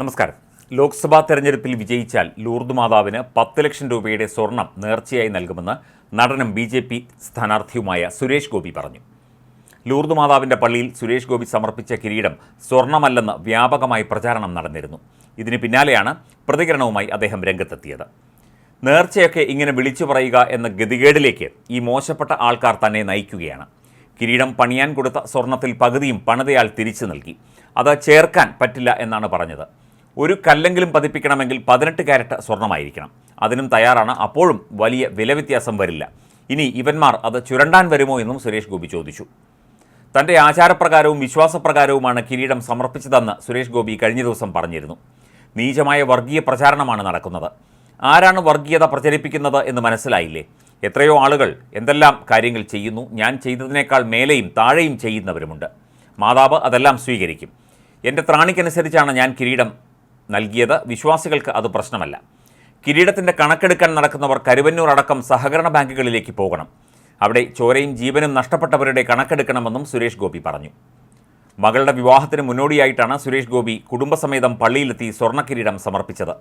നമസ്കാരം. ലോക്സഭാ തെരഞ്ഞെടുപ്പിൽ വിജയിച്ചാൽ ലൂർദ് മാതാവിന് പത്ത് ലക്ഷം രൂപയുടെ സ്വർണം നേർച്ചയായി നൽകുമെന്ന് നടനും ബി ജെ പി സ്ഥാനാർത്ഥിയുമായ സുരേഷ് ഗോപി പറഞ്ഞു. ലൂർദ് മാതാവിന്റെ പള്ളിയിൽ സുരേഷ് ഗോപി സമർപ്പിച്ച കിരീടം സ്വർണമല്ലെന്ന് വ്യാപകമായി പ്രചാരണം നടന്നിരുന്നു. ഇതിന് പിന്നാലെയാണ് പ്രതികരണവുമായി അദ്ദേഹം രംഗത്തെത്തിയത്. നേർച്ചയൊക്കെ ഇങ്ങനെ വിളിച്ചു പറയുക എന്ന ഗതികേടിലേക്ക് ഈ മോശപ്പെട്ട ആൾക്കാർ തന്നെ നയിക്കുകയാണ്. കിരീടം പണിയാൻ കൊടുത്ത സ്വർണത്തിൽ പകുതിയും പണിതയാൾ തിരിച്ചു നൽകി. അത് ചേർക്കാൻ പറ്റില്ല എന്നാണ് പറഞ്ഞത്. ഒരു കല്ലെങ്കിലും പതിപ്പിക്കണമെങ്കിൽ പതിനെട്ട് ക്യാരറ്റ് സ്വർണമായിരിക്കണം അതിനും തയ്യാറാണ്. അപ്പോഴും വലിയ വില വ്യത്യാസം വരില്ല. ഇനി ഇവന്മാർ അത് ചുരണ്ടാൻ വരുമോ എന്നും സുരേഷ് ഗോപി ചോദിച്ചു. തന്റെ ആചാരപ്രകാരവും വിശ്വാസപ്രകാരവുമാണ് കിരീടം സമർപ്പിച്ചതെന്ന് സുരേഷ് ഗോപി കഴിഞ്ഞ ദിവസം പറഞ്ഞിരുന്നു. നീചമായ വർഗീയ പ്രചാരണമാണ് നടക്കുന്നത്. ആരാണ് വർഗീയത പ്രചരിപ്പിക്കുന്നത് എന്ന് മനസ്സിലായില്ലേ? എത്രയോ ആളുകൾ എന്തെല്ലാം കാര്യങ്ങൾ ചെയ്യുന്നു ഞാൻ ചെയ്തതിനേക്കാൾ മേലെയും താഴെയും ചെയ്യുന്നവരുമുണ്ട്. മാതാവ് അതെല്ലാം സ്വീകരിക്കും. എന്റെ ത്രാണിക്കനുസരിച്ചാണ് ഞാൻ കിരീടം നൽകിയത് വിശ്വാസികൾക്ക് അത് പ്രശ്നമല്ല. കിരീടത്തിന്റെ കണക്കെടുക്കാൻ നടക്കുന്നവർ കരുവന്നൂർ അടക്കം സഹകരണ ബാങ്കുകളിലേക്ക് പോകണം. അവിടെ ചോരയും ജീവനും നഷ്ടപ്പെട്ടവരുടെ കണക്കെടുക്കണമെന്നും സുരേഷ് ഗോപി പറഞ്ഞു. മകളുടെ വിവാഹത്തിന് മുന്നോടിയായിട്ടാണ് സുരേഷ് ഗോപി കുടുംബസമേതം പള്ളിയിലെത്തി സ്വർണക്കിരീടം സമർപ്പിച്ചത്.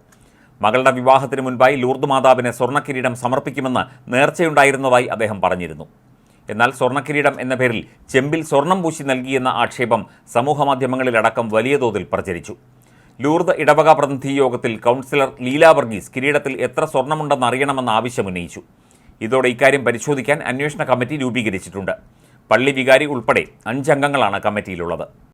മകളുടെ വിവാഹത്തിന് മുൻപായി ലൂർദ് മാതാവിന് സ്വർണക്കിരീടം സമർപ്പിക്കുമെന്ന് നേർച്ചയുണ്ടായിരുന്നതായി അദ്ദേഹം പറഞ്ഞിരുന്നു. എന്നാൽ സ്വർണക്കിരീടം എന്ന പേരിൽ ചെമ്പിൽ സ്വർണം പൂശി നൽകിയെന്ന ആക്ഷേപം സമൂഹമാധ്യമങ്ങളിലടക്കം വലിയ തോതിൽ പ്രചരിച്ചു. ലൂർദ് ഇടവക പ്രതിനിധി യോഗത്തിൽ കൗൺസിലർ ലീല വർഗീസ് കിരീടത്തിൽ എത്ര സ്വർണമുണ്ടെന്ന് അറിയണമെന്ന ആവശ്യമുന്നയിച്ചു ഇതോടെ ഇക്കാര്യം പരിശോധിക്കാൻ അന്വേഷണ കമ്മിറ്റി രൂപീകരിച്ചിട്ടുണ്ട്. പള്ളി വികാരി ഉൾപ്പെടെ അഞ്ചംഗങ്ങളാണ് കമ്മിറ്റിയിലുള്ളത്.